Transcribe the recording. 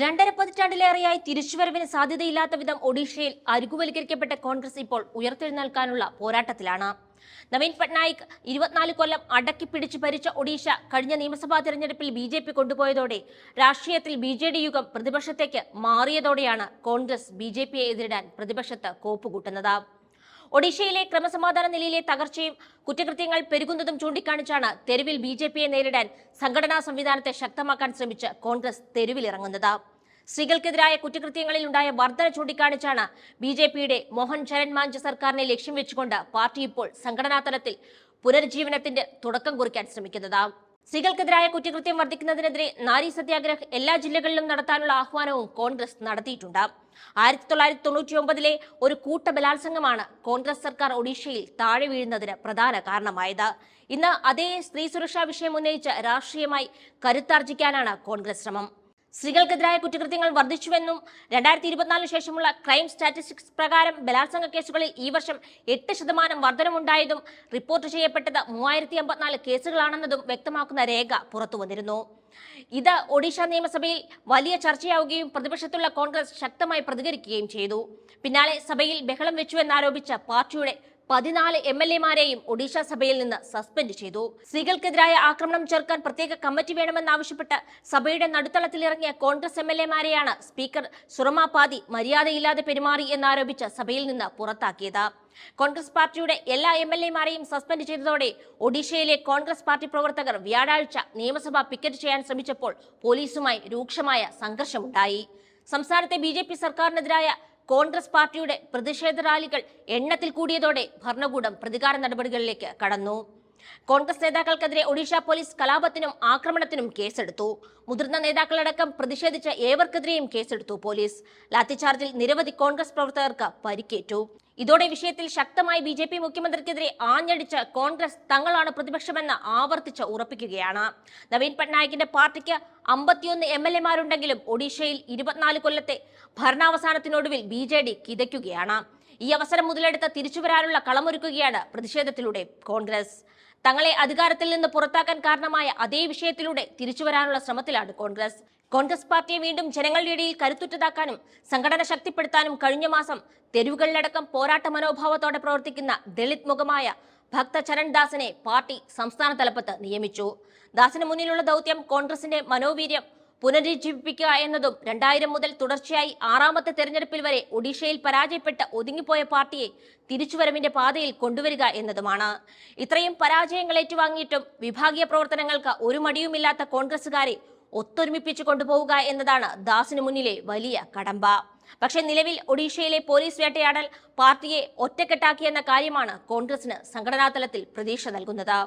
രണ്ടര പതിറ്റാണ്ടിലേറെയായി തിരിച്ചുവരവിന് സാധ്യതയില്ലാത്ത വിധം ഒഡീഷയിൽ അരുകുവൽക്കരിക്കപ്പെട്ട കോൺഗ്രസ് ഇപ്പോൾ ഉയർത്തെഴുന്നേൽക്കാനുള്ള പോരാട്ടത്തിലാണ്. നവീൻ പട്നായിക് ഇരുപത്തിനാല് കൊല്ലം അടക്കി പിടിച്ച് ഭരിച്ച ഒഡീഷ കഴിഞ്ഞ നിയമസഭാ തെരഞ്ഞെടുപ്പിൽ ബി ജെ പി കൊണ്ടുപോയതോടെ രാഷ്ട്രീയത്തിൽ ബി ജെ ഡി യുഗം പ്രതിപക്ഷത്തേക്ക് മാറിയതോടെയാണ് കോൺഗ്രസ് ബി ജെ പിയെ എതിരിടാൻ പ്രതിപക്ഷത്ത് കോപ്പുകൂട്ടുന്നത്. ഒഡീഷയിലെ ക്രമസമാധാന നിലയിലെ തകർച്ചയും കുറ്റകൃത്യങ്ങൾ പെരുകുന്നതും ചൂണ്ടിക്കാണിച്ചാണ് തെരുവിൽ ബി ജെ പിയെ നേരിടാൻ സംഘടനാ സംവിധാനത്തെ ശക്തമാക്കാൻ ശ്രമിച്ച് കോൺഗ്രസ് തെരുവിലിറങ്ങുന്നത്. സ്ത്രീകൾക്കെതിരായ കുറ്റകൃത്യങ്ങളിൽ ഉണ്ടായ വർധന ചൂണ്ടിക്കാണിച്ചാണ് ബി ജെ പിയുടെ മോഹൻ ചരൺ മാഞ്ച് സർക്കാരിനെ ലക്ഷ്യം വെച്ചുകൊണ്ട് പാർട്ടി ഇപ്പോൾ സംഘടനാ തലത്തിൽ പുനരുജ്ജീവനത്തിന്റെ തുടക്കം കുറിക്കാൻ ശ്രമിക്കുന്നത്. സ്ത്രീകൾക്കെതിരായ കുറ്റകൃത്യം വർദ്ധിക്കുന്നതിനെതിരെ നാരി സത്യാഗ്രഹ് എല്ലാ ജില്ലകളിലും നടത്താനുള്ള ആഹ്വാനവും കോൺഗ്രസ് നടത്തിയിട്ടുണ്ട്. ആയിരത്തി തൊള്ളായിരത്തി തൊണ്ണൂറ്റി ഒമ്പതിലെ ഒരു കൂട്ട ബലാത്സംഗമാണ് കോൺഗ്രസ് സർക്കാർ ഒഡീഷയിൽ താഴെ വീഴുന്നതിന് പ്രധാന കാരണമായത്. ഇന്ന് അതേ സ്ത്രീ സുരക്ഷാ വിഷയം ഉന്നയിച്ച് രാഷ്ട്രീയമായി കരുത്താർജിക്കാനാണ് കോൺഗ്രസ് ശ്രമം. സ്ത്രീകൾക്കെതിരായ കുറ്റകൃത്യങ്ങൾ വർദ്ധിച്ചുവെന്നും രണ്ടായിരത്തി ഇരുപത്തിനാലിന് ശേഷമുള്ള ക്രൈം സ്റ്റാറ്റിസ്റ്റിക്സ് പ്രകാരം ബലാത്സംഗ കേസുകളിൽ ഈ വർഷം എട്ട് ശതമാനം വർധനമുണ്ടായതും റിപ്പോർട്ട് ചെയ്യപ്പെട്ടത് മൂവായിരത്തി അമ്പത്തിനാല് കേസുകളാണെന്നതും വ്യക്തമാക്കുന്ന രേഖ പുറത്തു വന്നിരുന്നു ഇത് ഒഡീഷ നിയമസഭയിൽ വലിയ ചർച്ചയാവുകയും പ്രതിപക്ഷത്തുള്ള കോൺഗ്രസ് ശക്തമായി പ്രതികരിക്കുകയും ചെയ്തു. പിന്നാലെ സഭയിൽ ബഹളം വെച്ചുവെന്നാരോപിച്ച പാർട്ടിയുടെ പതിനാല് എം എൽ എമാരെയും ഒഡീഷ സഭയിൽ നിന്ന് സസ്പെൻഡ് ചെയ്തു. സ്ത്രീകൾക്കെതിരായ ആക്രമണം ചേർക്കാൻ പ്രത്യേക കമ്മിറ്റി വേണമെന്നാവശ്യപ്പെട്ട് സഭയുടെ നടുത്തളത്തിലിറങ്ങിയ കോൺഗ്രസ് എം എൽ എമാരെയാണ് സ്പീക്കർ സുറമാപാതി മര്യാദയില്ലാതെ പെരുമാറി എന്നാരോപിച്ച് സഭയിൽ നിന്ന് പുറത്താക്കിയത്. കോൺഗ്രസ് പാർട്ടിയുടെ എല്ലാ എം എൽ എമാരെയും സസ്പെൻഡ് ചെയ്തതോടെ ഒഡീഷയിലെ കോൺഗ്രസ് പാർട്ടി പ്രവർത്തകർ വ്യാഴാഴ്ച നിയമസഭ പിക്കറ്റ് ചെയ്യാൻ ശ്രമിച്ചപ്പോൾ പോലീസുമായി രൂക്ഷമായ സംഘർഷമുണ്ടായി. സംസ്ഥാനത്തെ ബി സർക്കാരിനെതിരായ കോൺഗ്രസ് പാർട്ടിയുടെ പ്രതിഷേധ റാലികൾ എണ്ണത്തിൽ കൂടിയതോടെ ഭരണകൂടം പ്രതികാര നടപടികളിലേക്ക് കടന്നു. കോൺഗ്രസ് നേതാക്കൾക്കെതിരെ ഒഡീഷ പോലീസ് കലാപത്തിനും ആക്രമണത്തിനും കേസെടുത്തു. മുതിർന്ന നേതാക്കളടക്കം പ്രതിഷേധിച്ച ഏവർക്കെതിരെയും കേസെടുത്തു പോലീസ്. ലാത്തിചാർജിൽ നിരവധി കോൺഗ്രസ് പ്രവർത്തകർക്ക് പരിക്കേറ്റു. ഇതോടെ വിഷയത്തിൽ ശക്തമായി ബി ജെ പി മുഖ്യമന്ത്രിക്കെതിരെ ആഞ്ഞടിച്ച് കോൺഗ്രസ് തങ്ങളാണ് പ്രതിപക്ഷമെന്ന് ആവർത്തിച്ച് ഉറപ്പിക്കുകയാണ്. നവീൻ പട്നായിക്കിന്റെ പാർട്ടിക്ക് അമ്പത്തിയൊന്ന് എം എൽ എമാരുണ്ടെങ്കിലും ഒഡീഷയിൽ ഇരുപത്തിനാല് കൊല്ലത്തെ ഭരണാവസാനത്തിനൊടുവിൽ ബി ജെ ഡി കിതയ്ക്കുകയാണ്. ഈ അവസരം മുതലെടുത്ത് തിരിച്ചുവരാനുള്ള കളമൊരുക്കുകയാണ് പ്രതിഷേധത്തിലൂടെ കോൺഗ്രസ്. തങ്ങളെ അധികാരത്തിൽ നിന്ന് പുറത്താക്കാൻ കാരണമായ അതേ വിഷയത്തിലൂടെ തിരിച്ചുവരാനുള്ള ശ്രമത്തിലാണ് കോൺഗ്രസ്. കോൺഗ്രസ് പാർട്ടിയെ വീണ്ടും ജനങ്ങളുടെ ഇടയിൽ കരുത്തുറ്റതാക്കാനും സംഘടന ശക്തിപ്പെടുത്താനും കഴിഞ്ഞ മാസം തെരുവുകളിലടക്കം പോരാട്ട മനോഭാവത്തോടെ പ്രവർത്തിക്കുന്ന ദളിത് മുഖമായ ഭക്ത ചരൺ ദാസിനെ പാർട്ടി സംസ്ഥാന തലപ്പത്ത് നിയമിച്ചു. ദാസിന് മുന്നിലുള്ള ദൗത്യം കോൺഗ്രസിന്റെ മനോവീര്യം പുനരുജ്ജീവിപ്പിക്കുക എന്നതും രണ്ടായിരം മുതൽ തുടർച്ചയായി ആറാമത്തെ തെരഞ്ഞെടുപ്പിൽ വരെ ഒഡീഷയിൽ പരാജയപ്പെട്ട് ഒതുങ്ങിപ്പോയ പാർട്ടിയെ തിരിച്ചുവരവിന്റെ പാതയിൽ കൊണ്ടുവരിക എന്നതുമാണ്. ഇത്രയും പരാജയങ്ങൾ ഏറ്റുവാങ്ങിയിട്ടും വിഭാഗീയ പ്രവർത്തനങ്ങൾക്ക് ഒരു മടിയുമില്ലാത്ത കോൺഗ്രസുകാരെ ഒത്തൊരുമിപ്പിച്ചു കൊണ്ടുപോവുക എന്നതാണ് ദാസിന് മുന്നിലെ വലിയ കടമ്പ. പക്ഷേ നിലവിൽ ഒഡീഷയിലെ പോലീസ് വേട്ടയാടൽ പാർട്ടിയെ ഒറ്റക്കെട്ടാക്കിയെന്ന കാര്യമാണ് കോൺഗ്രസിന് സംഘടനാതലത്തിൽ പ്രതീക്ഷ നൽകുന്നത്.